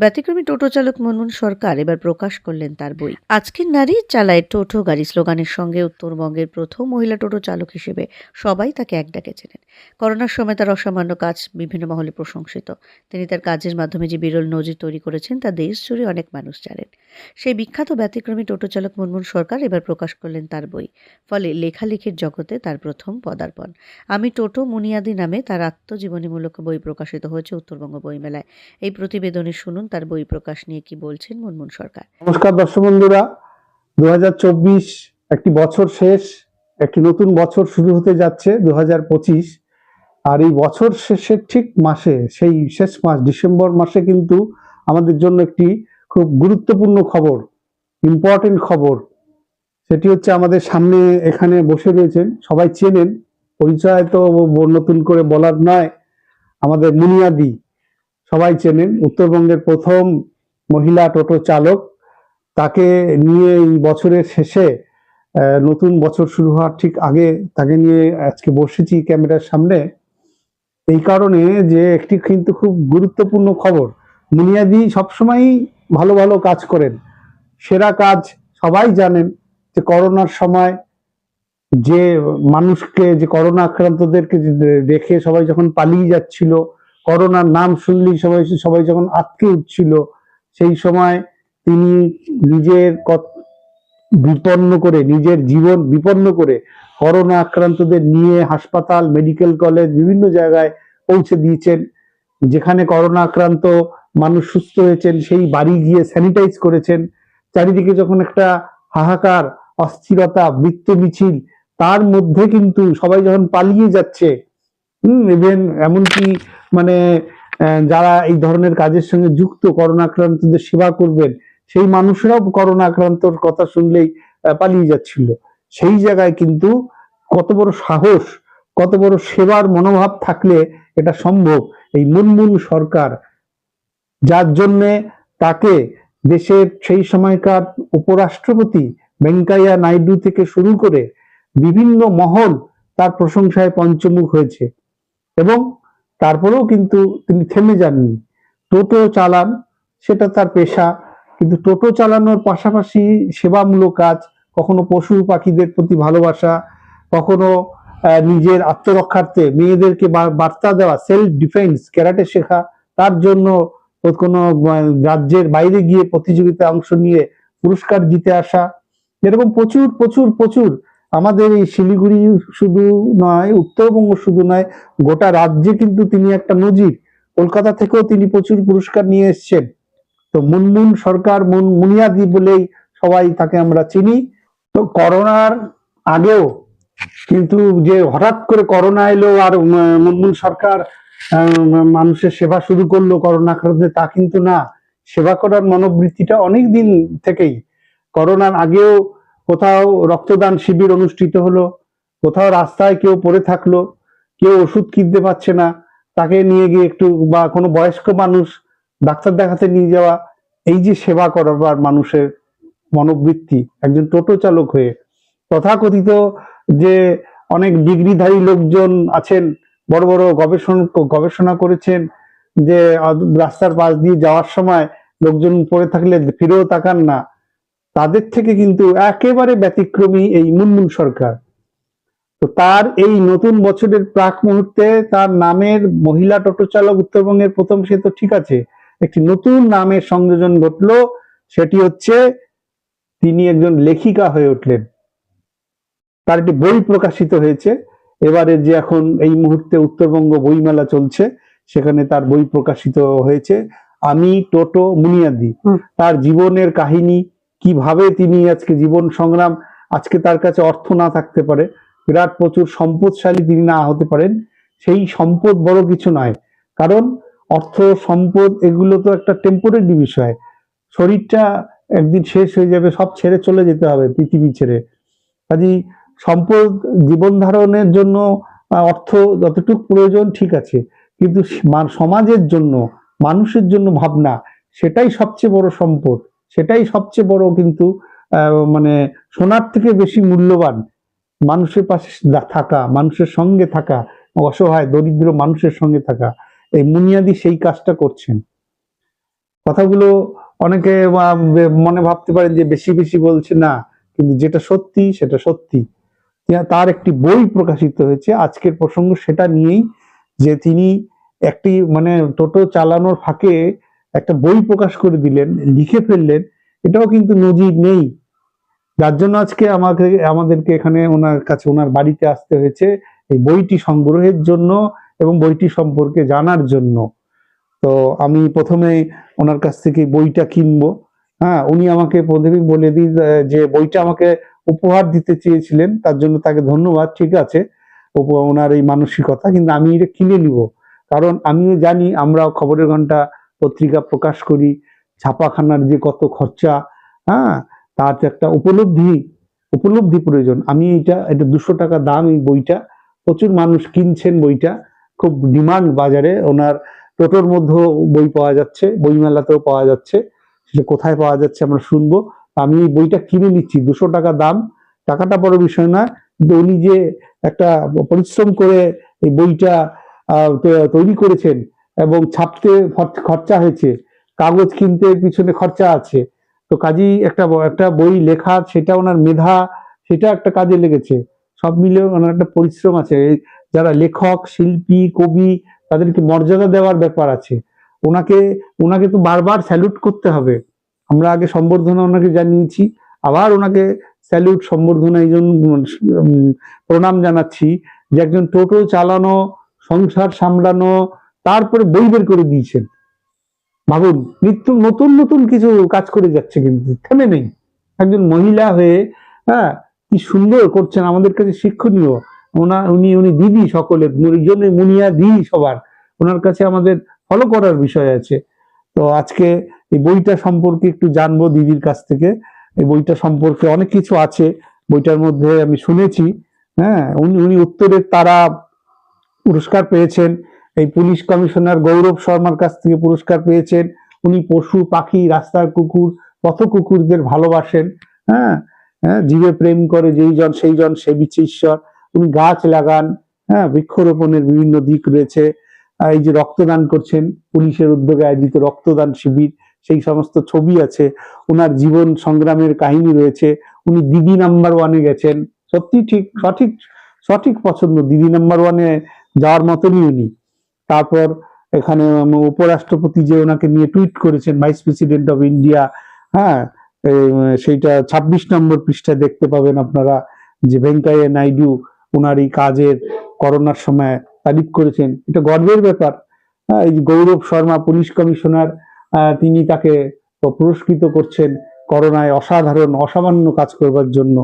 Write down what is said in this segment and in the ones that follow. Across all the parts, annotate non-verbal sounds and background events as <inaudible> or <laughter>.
ব্যতিক্রমী টোটো চালক মনমোহন সরকার এবার প্রকাশ করলেন তার বই। আজকের নারী চালায় টোটো গাড়ি স্লোগানের সঙ্গে উত্তরবঙ্গের প্রথম মহিলা টোটো চালক হিসেবে সবাই তাকে এক ডাকে চেনেন। করোনার সময় তার অসামান্য কাজ বিভিন্ন মহলে প্রশংসিত। তিনি তার কাজের মাধ্যমে যে বিরল নজির তৈরি করেছেন তা দেশ জুড়ে অনেক মানুষ জানেন। সেই বিখ্যাত ব্যতিক্রমী টোটো চালক মনমোহন সরকার এবার প্রকাশ করলেন তার বই। ফলে লেখালেখির জগতে তার প্রথম পদার্পণ। আমি টোটো মুনিয়াদি নামে তার আত্মজীবনীমূলক বই প্রকাশিত হয়েছে উত্তরবঙ্গ বইমেলায়। এই প্রতিবেদনে শুনুন তার বই প্রকাশ নিয়ে কি বলছেন মুনমুন সরকার? নমস্কার দর্শক বন্ধুরা। দু হাজার চব্বিশ একটি বছর শেষ, একটি নতুন বছর শুরু হতে যাচ্ছে দু হাজার পঁচিশ। আর এই বছর শেষের ঠিক মাসে, সেই শেষ মাস, ডিসেম্বর মাসে কিন্তু আমাদের জন্য একটি খুব গুরুত্বপূর্ণ খবর ইম্পর্টেন্ট খবর। সেটি হচ্ছে আমাদের সামনে এখানে বসে রয়েছেন, সবাই চেনেন, পরিচয় তো নতুন করে বলার নয়, আমাদের মুনিয়াদি। সবাই চেনেন। উত্তরবঙ্গের প্রথম মহিলা টোটো চালক। তাকে নিয়ে এই বছরের শেষে নতুন বছর শুরু হওয়ার ঠিক আগে তাকে নিয়ে আজকে বসেছি ক্যামেরার সামনে। এই কারণে যে একটি কিন্তু খুব গুরুত্বপূর্ণ খবর মুনিয়াদি সবসময়ই ভালো ভালো কাজ করেন। সেরা কাজ সবাই জানেন যে করোনার সময় যে মানুষকে, যে করোনা আক্রান্তদেরকে রেখে সবাই যখন পালিয়ে যাচ্ছিল করোনার নাম শুনলেই সবাই সবাই যখন আটকে উঠছিল, সেই সময় তিনি নিজের বিপন্ন করে, নিজের জীবন বিপন্ন করে করোনা আক্রান্তদের নিয়ে হাসপাতাল, মেডিকেল কলেজ বিভিন্ন জায়গায় পৌঁছে দিয়েছেন। যেখানে করোনা আক্রান্ত মানুষ সুস্থ হয়েছেন, সেই বাড়ি গিয়ে স্যানিটাইজ করেছেন। চারিদিকে যখন একটা হাহাকার, অস্থিরতা মৃত্যু মিছিল তার মধ্যে কিন্তু সবাই যখন পালিয়ে যাচ্ছে, হম ইভেন এমনকি মানে যারা এই ধরনের কাজের সঙ্গে যুক্ত করোনা আক্রান্তদের সেবা করবেন, সেই মানুষরাও করোনা আক্রান্তর কথা শুনলেই পালিয়ে যাচ্ছিল। সেই জায়গায় কিন্তু কত বড় সাহস, কত বড় সেবার মনোভাব থাকলে এটা সম্ভব। এই মুনমুন সরকার, যার জন্যে তাকে দেশের সেই সময়কার উপরাষ্ট্রপতি ভেঙ্কাইয়া নাইডু থেকে শুরু করে বিভিন্ন মহল তার প্রশংসায় পঞ্চমুখ হয়েছে। এবং তারপরেও কিন্তু তিনি থেমে যাননি। টোটো চালান, সেটা তার পেশা, কিন্তু টোটো চালানোর পাশাপাশি সেবামূলক কাজ, কখনো পশু পাখিদের প্রতি ভালোবাসা, কখনো নিজের আত্মরক্ষার্থে মেয়েদেরকে বার্তা দেওয়া সেলফ ডিফেন্স ক্যারাটে শেখা, তার জন্য কোনো রাজ্যের বাইরে গিয়ে প্রতিযোগিতায় অংশ নিয়ে পুরস্কার জিতে আসা, এরকম প্রচুর প্রচুর প্রচুর আমাদের এই শিলিগুড়ি শুধু নয়, উত্তরবঙ্গ শুধু নয়, গোটা রাজ্যে কিন্তু তিনি একটা নজির। কলকাতা থেকেও তিনি প্রচুর পুরস্কার নিয়ে এসছেন। তো মুনমুন সরকার, মুন, মুনিয়াদি বলেই সবাই তাকে আমরা চিনি। তো করোনার আগেও কিন্তু যে হঠাৎ করে করোনা এলো আর মুনমুন সরকার মানুষের সেবা শুরু করল করোনা আক্রান্তদের তা কিন্তু না। সেবা করার মনোবৃত্তিটা অনেক দিন থেকেই। করোনার আগেও কোথাও রক্তদান শিবির অনুষ্ঠিত হলো, কোথাও রাস্তায় কেউ পড়ে থাকল, কেউ ওষুধ কিনতে পারছে না, তাকে নিয়ে গিয়ে একটু বা কোনো বয়স্ক মানুষ ডাক্তার দেখাতে নিয়ে যাওয়া, এই যে সেবা করবার মানুষের মনোবৃত্তি, একজন টোটো চালক হয়ে। তথাকথিত যে অনেক ডিগ্রিধারী লোকজন আছেন, বড় বড় গবেষণা গবেষণা করেছেন যে রাস্তার পাশ দিয়ে যাওয়ার সময় লোকজন পড়ে থাকলে ফিরেও তাকান না। তাদের থেকে কিন্তু একেবারে ব্যতিক্রমী এই মুনমুন সরকার। তো তার এই নতুন বছরের প্রাক মুহূর্তে তার নামের মহিলা টোটো চালক উত্তরবঙ্গের প্রথম সে তো ঠিক আছে একটি নতুন নামের সংযোজন ঘটলো সেটি হচ্ছে তিনি একজন লেখিকা হয়ে উঠলেন। তার একটি বই প্রকাশিত হয়েছে এবারে যে এখন এই মুহূর্তে উত্তরবঙ্গ বইমেলা চলছে সেখানে তার বই প্রকাশিত হয়েছে আমি টোটো মুনিয়াদি। তার জীবনের কাহিনী কীভাবে তিনি আজকে জীবন সংগ্রাম, আজকে তার কাছে অর্থ না থাকতে পারে, বিরাট প্রচুর সম্পদশালী তিনি না হতে পারেন, সেই সম্পদ বড় কিছু নয়। কারণ অর্থ, সম্পদ এগুলো তো একটা টেম্পোরারি বিষয়। শরীরটা একদিন শেষ হয়ে যাবে, সব ছেড়ে চলে যেতে হবে পৃথিবী ছেড়ে। কাজেই সম্পদ জীবন ধারণের জন্য অর্থ যতটুকু প্রয়োজন ঠিক আছে। কিন্তু সমাজের জন্য, মানুষের জন্য ভাবনা, সেটাই সবচেয়ে বড় সম্পদ। সেটাই সবচেয়ে বড় কিন্তু মানে সোনার থেকে বেশি মূল্যবান মানুষের পাশে থাকা, মানুষের সঙ্গে থাকা, অসহায়, দরিদ্র মানুষের সঙ্গে থাকা, এই মুনিয়াদি সেই কাজটা করছেন। কথাগুলো অনেকে মনে ভাবতে পারেন যে বেশি বেশি বলছে, না, কিন্তু যেটা সত্যি সেটা সত্যি। তার একটি বই প্রকাশিত হয়েছে, আজকের প্রসঙ্গ সেটা নিয়েই যে তিনি একটি মানে টোটো চালানোর ফাঁকে একটা বই প্রকাশ করে দিলেন, লিখে ফেললেন, এটাও কিন্তু নজির নেই। যার জন্য আজকে আমাকে, আমাদেরকে এখানে ওনার কাছে, ওনার বাড়িতে আসতে হয়েছে এই বইটি সংগ্রহের জন্য এবং বইটি সম্পর্কে জানার জন্য। তো আমি প্রথমে ওনার কাছ থেকে বইটা কিনবো। হ্যাঁ উনি আমাকে প্রথমেই বলে দিই যে বইটা আমাকে উপহার দিতে চেয়েছিলেন, তার জন্য তাকে ধন্যবাদ, ঠিক আছে? ওনার এই মানসিকতা, কিন্তু আমি এটা কিনে নিব। কারণ আমিও জানি আমরা খবরের ঘণ্টা পত্রিকা প্রকাশ করি, ছাপাখানার যে কত খরচা হ্যাঁ তার একটা উপলব্ধি উপলব্ধি প্রয়োজন। আমি এটা এটা দুশো টাকা দাম এই বইটা। প্রচুর মানুষ কিনছেন বইটা। খুব ডিমান্ড বাজারে। ওনার টোটোর মধ্যেও বই পাওয়া যাচ্ছে, বইমেলাতেও পাওয়া যাচ্ছে। সেটা কোথায় পাওয়া যাচ্ছে আমরা শুনব। আমি এই বইটা কিনে নিচ্ছি, দুশো টাকা দাম। টাকাটা বড় বিষয় না কিন্তু উনি যে একটা পরিশ্রম করে এই বইটা তৈরি করেছেন এবং ছাপতে খরচা হয়েছে। কাগজ কিনতে পিছনে খরচা আছে। তো কাজেই একটা একটা বই লেখা, সেটা ওনার মেধা, সেটা একটা কাজে লেগেছে। সব মিলে ওনার একটা পরিশ্রম আছে। যারা লেখক, শিল্পী, কবি, তাদেরকে মর্যাদা দেওয়ার ব্যাপার আছে। ওনাকে ওনাকে তো বারবার স্যালুট করতে হবে। আমরা আগে সম্বর্ধনা ওনাকে জানিয়েছি। আবার ওনাকে স্যালুট সম্বর্ধনা এই জন্য প্রণাম জানাচ্ছি যে একজন টোটো চালানো, সংসার সামলানো তারপরে বই বের করে দিয়েছেন। ভাবুন নিত্য নতুন নতুন কিছু কাজ করে যাচ্ছে কিন্তু, থেমে নেই। একজন মহিলা হয়ে হ্যাঁ কি সুন্দর করছেন আমাদের কাছে শিক্ষণীয়। ওনা উনি উনি দিদি সকলের জন্য মুনিয়া দিদি সবার। ওনার কাছে আমাদের ফলো করার বিষয় আছে। তো আজকে এই বইটা সম্পর্কে একটু জানব দিদির কাছ থেকে। এই বইটা সম্পর্কে অনেক কিছু আছে। বইটার মধ্যে আমি শুনেছি হ্যাঁ উনি উনি উত্তরের তারা পুরস্কার পেয়েছেন। এই পুলিশ কমিশনার গৌরব শর্মার কাছ থেকে পুরস্কার পেয়েছেন। উনি পশু, পাখি, রাস্তার কুকুর পথ কুকুরদের ভালোবাসেন। হ্যাঁ হ্যাঁ জীবে প্রেম করে যেই জন, সেই জন, সে ঈশ্বর। উনি গাছ লাগান। হ্যাঁ বৃক্ষরোপণের বিভিন্ন দিক রয়েছে। এই যে রক্তদান করছেন, পুলিশের উদ্যোগে আয়োজিত রক্তদান শিবির, সেই সমস্ত ছবি আছে। ওনার জীবন সংগ্রামের কাহিনী রয়েছে। উনি দিদি নাম্বার ওয়ানে গেছেন। সত্যি ঠিক, সঠিক সঠিক পছন্দ। দিদি নাম্বার ওয়ানে যাওয়ার মতনই উনি। তারপর এখানে উপরাষ্ট্রপতি যে ওনাকে নিয়ে টুইট করেছেন ভাইস প্রেসিডেন্ট অফ ইন্ডিয়া হ্যাঁ সেইটা ছাব্বিশ নম্বর পৃষ্ঠায় দেখতে পাবেন আপনারা যে ভেঙ্কাইয়া নাইডু ওনার এই কাজের করোনার সময় তারিফ করেছেন। এটা গর্বের ব্যাপার। হ্যাঁ, এই যে গৌরব শর্মা পুলিশ কমিশনার তিনি তাকে পুরস্কৃত করছেন করোনায় অসাধারণ অসামান্য কাজ করবার জন্য।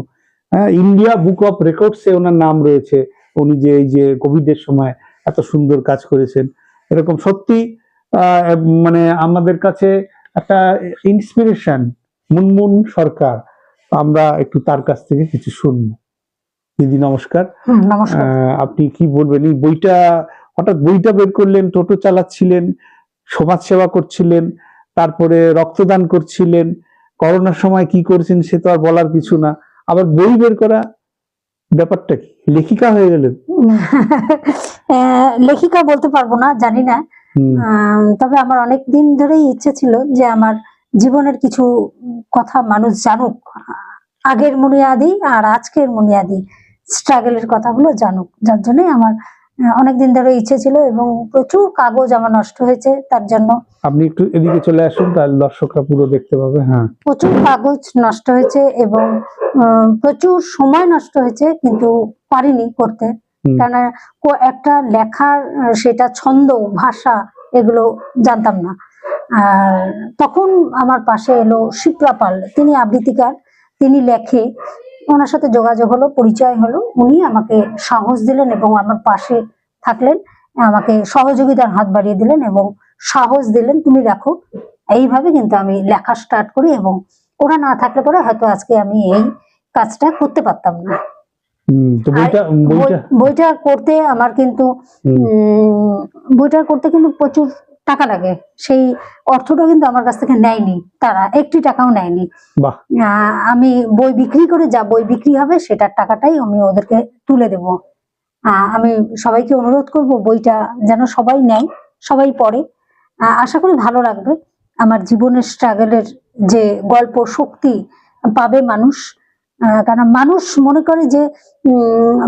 হ্যাঁ ইন্ডিয়া বুক অফ রেকর্ডসে ওনার নাম রয়েছে। উনি যে এই যে কোভিডের সময় এত সুন্দর কাজ করেছেন। এরকম সত্যি মানে আমাদের কাছে একটা ইন্সপিরেশন মুনমুন সরকার। আমরা একটু তার কাছ থেকে কিছু শুনব। দিদি নমস্কার। আপনি কি বলবেন? এই বইটা হঠাৎ বইটা বের করলেন টোটো চালাচ্ছিলেন সমাজ সেবা করছিলেন তারপরে রক্তদান করছিলেন করোনার সময় কি করছেন সে তো আর বলার কিছু না। আবার বই বের করা ব্যাপারটা কি? লেখিকা হয়ে গেলেন। <laughs> লেখিকা বলতে পারব না জানি না। তবে আমার অনেক দিন ধরেই ইচ্ছে ছিল যে আমার জীবনের কিছু কথা মানুষ জানুক। আগের মুনিয়াদি আর আজকের মুনিয়াদি স্ট্রাগলের কথাগুলো জানুক। যার জন্য আমার অনেকদিন ধরে ইচ্ছে ছিল এবং প্রচুর কাগজ আমার নষ্ট হয়েছে তার জন্য। আপনি একটু এদিকে চলে আসুন তাহলে দর্শকরা পুরো দেখতে পাবে হ্যাঁ। প্রচুর কাগজ নষ্ট হয়েছে এবং প্রচুর সময় নষ্ট হয়েছে কিন্তু পারিনি করতে। হুম। কেন কো- একটা লেখার সেটা ছন্দ, ভাষা, এগুলো জানতাম না। আর তখন আমার পাশে এলো শিপ্রা পাল। তিনি আবৃত্তিকার, তিনি লেখে। ওনার সাথে যোগাযোগ হলো, পরিচয় হলো। উনি আমাকে সাহস দিলেন এবং আমার পাশে থাকলেন, আমাকে সহযোগিতার হাত বাড়িয়ে দিলেন এবং সাহস দিলেন, তুমি লেখো এইভাবে কিন্তু আমি লেখা স্টার্ট করি এবং ওরা না থাকলে পরে হয়তো আজকে আমি এই কাজটা করতে পারতাম না। বইটা করতে আমার কিন্তু বইটা করতে কিন্তু প্রচুর টাকা লাগে। সেই অর্থটা কিন্তু আমার কাছ থেকে নেয়নি তারা একটি টাকাও নেয়নি। আমি বই বিক্রি করে যা বই বিক্রি হবে সেটার টাকাটাই আমি ওদেরকে তুলে দেব। আহ, আমি সবাইকে অনুরোধ করব বইটা যেন সবাই নেয় সবাই পড়ে। আশা করি ভালো লাগবে। আমার জীবনের স্ট্রাগলের যে গল্প শক্তি পাবে মানুষ। কারণ মানুষ মনে করে যে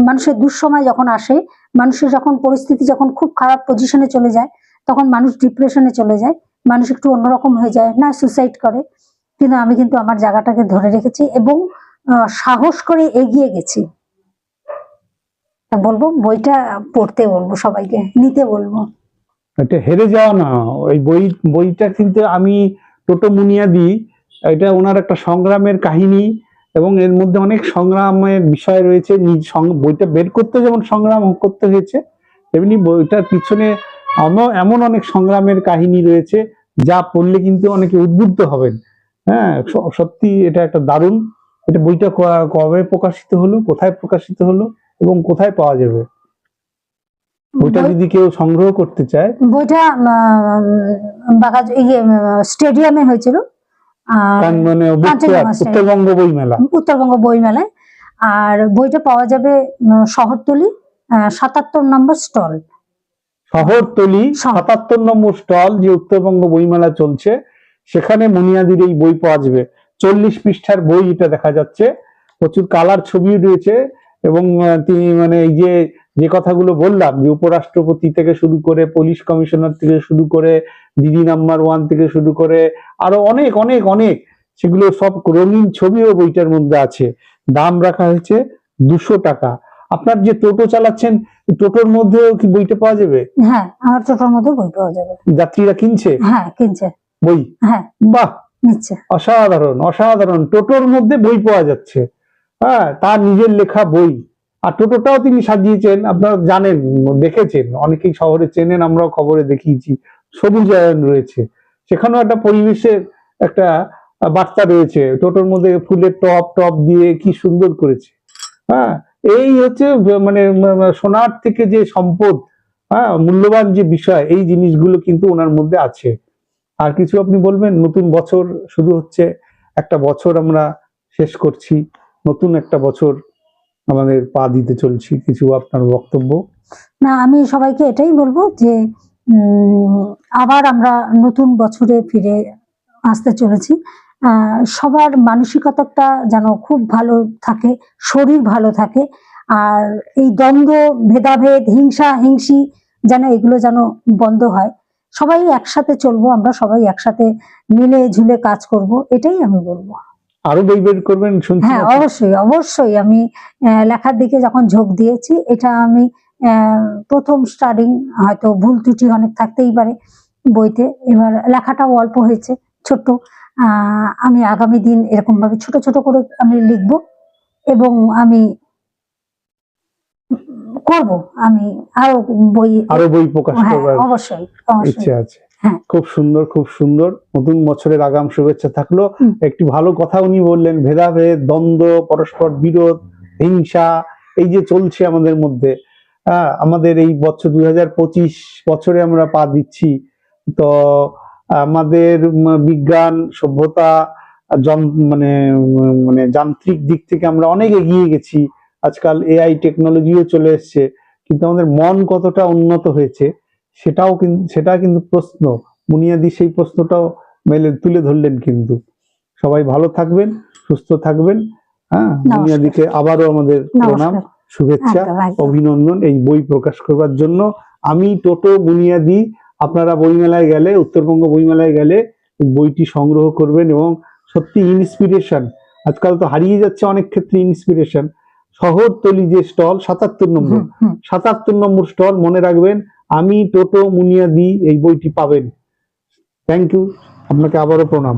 মানুষের দুঃসময় যখন আসে, মানুষের যখন পরিস্থিতি যখন খুব খারাপ পজিশনে চলে যায়, তখন মানুষ ডিপ্রেশনে চলে যায়, মানুষ একটু অন্যরকম হয়ে যায়, না সুসাইড করে। কিন্তু আমি কিন্তু আমার জায়গাটাকে ধরে রেখেছি এবং সাহস করে এগিয়ে গেছি। বলব, বইটা পড়তে বলব সবাইকে, নিতে বলব। এটা হেরে যাওয়া না ওই বই, বইটা কিন্তু আমি টোটো মুনিয়াদি এটা ওনার একটা সংগ্রামের কাহিনী। এবং এর মধ্যে অনেক সংগ্রামের বিষয় রয়েছে নিজ বইটা বের করতে যেমন সংগ্রাম করতে হয়েছে তেমনি বইটার পিছনে এমন- অনেক সংগ্রামের কাহিনী রয়েছে যা পড়লে কিন্তু অনেকে উদ্বুদ্ধ হবেন। হ্যাঁ সত্যি এটা একটা দারুণ এটা বইটা কবে প্রকাশিত হলো কোথায় প্রকাশিত হলো এবং কোথায় পাওয়া যাবে? বইটা যদি কেউ সংগ্রহ করতে চায়। বইটা ইয়ে স্টেডিয়ামে হয়েছিল। উত্তরবঙ্গ বই মেলা উত্তরবঙ্গ বইমেলায়। আর বইটা পাওয়া যাবে শহরতলি সাতাত্তর নম্বর স্টল। শহরতলি সাতাত্তর নম্বর স্টল যে উত্তরবঙ্গ বইমেলা চলছে সেখানে মুনিয়াদির এই বই পাওয়া যাবে। চল্লিশ পৃষ্ঠার বই এটা দেখা যাচ্ছে। প্রচুর কালার ছবি রয়েছে এবং তিনি মানে এই যে যে কথাগুলো বললাম যে উপরাষ্ট্রপতি থেকে শুরু করে পুলিশ কমিশনার থেকে শুরু করে দিদি নাম্বার ওয়ান থেকে শুরু করে আরও অনেক অনেক অনেক সেগুলো সব রঙিন ছবিও বইটার মধ্যে আছে। দাম রাখা হয়েছে দুশো টাকা। আপনার যে টোটো চালাচ্ছেন টোটোর মধ্যেও কি বইটা পাওয়া যাবে? হ্যাঁ আমার টোটোর মধ্যে বই পাওয়া যাবে। যাত্রীরা কিনছে? হ্যাঁ কিনছে। বই? হ্যাঁ। বাহ! অসাধারণ অসাধারণ। টোটোর মধ্যে বই পাওয়া যাচ্ছে। হ্যাঁ তার নিজের লেখা বই। আর টোটোটাও তিনি সাজিয়েছেন, আপনারা জানেন, দেখেছেন, অনেকেই শহরে চেনেন, আমরাও খবরে দেখিয়েছি সবুজায়ন রয়েছে। সেখানেও একটা পরিবেশের একটা বার্তা রয়েছে, টোটোর মধ্যে ফুলের টপ টপ দিয়ে কি সুন্দর করেছে। হ্যাঁ এই হচ্ছে মানে সোনার থেকে যে সম্পদ হ্যাঁ মূল্যবান যে বিষয়, এই জিনিসগুলো কিন্তু ওনার মধ্যে আছে। আর কিছু আপনি বলবেন, নতুন বছর শুরু হচ্ছে, একটা বছর আমরা শেষ করছি, নতুন একটা বছর আমাদের পা দিতে চলছি, কিছু আপনার বক্তব্য? না, আমি সবাইকে এটাই বলব যে আবার আমরা নতুন বছরে ফিরে আসতে চলেছি। সবার মানসিকতাটা যেন খুব ভালো থাকে, শরীর ভালো থাকে, আর এই দ্বন্দ্ব, ভেদাভেদ, হিংসা, হিংসি যেন এগুলো যেন বন্ধ হয়। সবাই একসাথে চলবো, আমরা সবাই একসাথে মিলে ঝুলে কাজ করব, এটাই আমি বলব। আরও বই বের করবেন শুনছি হ্যাঁ অবশ্যই অবশ্যই। আমি আহ, লেখার দিকে যখন ঝোঁক দিয়েছি এটা আমি প্রথম স্টার্টিং হয়তো ভুল ত্রুটি অনেক থাকতেই পারে বইতে। এবার লেখাটাও অল্প হয়েছে ছোট্ট। আমি আগামী দিন এরকম ভাবে ছোট ছোট করে আমি লিখব এবং আমি করব। আমি আরও বই আরও বই প্রকাশ হ্যাঁ করবার অবশ্যই অবশ্যই। ইচ্ছে আছে। খুব সুন্দর খুব সুন্দর। নতুন বছরের আগাম শুভেচ্ছা থাকল। একটি ভালো কথা উনি বললেন ভেদাভেদ দ্বন্দ্ব পরস্পর বিরোধ হিংসা এই যে চলছে আমাদের মধ্যে। হ্যাঁ আমাদের এই বছর দুই হাজার পঁচিশ বছরে আমরা পা দিচ্ছি। তো আমাদের বিজ্ঞান সভ্যতা মানে মানে যান্ত্রিক দিক থেকে আমরা অনেক এগিয়ে গেছি। আজকাল এআই টেকনোলজিও চলে এসছে। কিন্তু আমাদের মন কতটা উন্নত হয়েছে সেটাও কিন্তু সেটা কিন্তু প্রশ্ন। মুনিয়াদি সেই প্রশ্নটাও মেলে তুলে ধরলেন কিন্তু। সবাই ভালো থাকবেন সুস্থ থাকবেন হ্যাঁ? মুনিয়াদিকে আবারও আমাদের প্রণাম শুভেচ্ছা। অভিনন্দন এই বই প্রকাশ করবার জন্য। আমি টোটো বুনিয়াদি আপনারা বইমেলায় গেলে উত্তরবঙ্গ বইমেলায় গেলে বইটি সংগ্রহ করবেন এবং সত্যি ইন্সপিরেশন। আজকাল তো হারিয়ে যাচ্ছে অনেক ক্ষেত্রে ইন্সপিরেশন। শহরতলি যে স্টল সাতাত্তর নম্বর। সাতাত্তর নম্বর স্টল মনে রাখবেন আমি টোটো মুনিয়াদি এই বইটি পাবেন। থ্যাংক ইউ আপনাকে আবারও প্রণাম।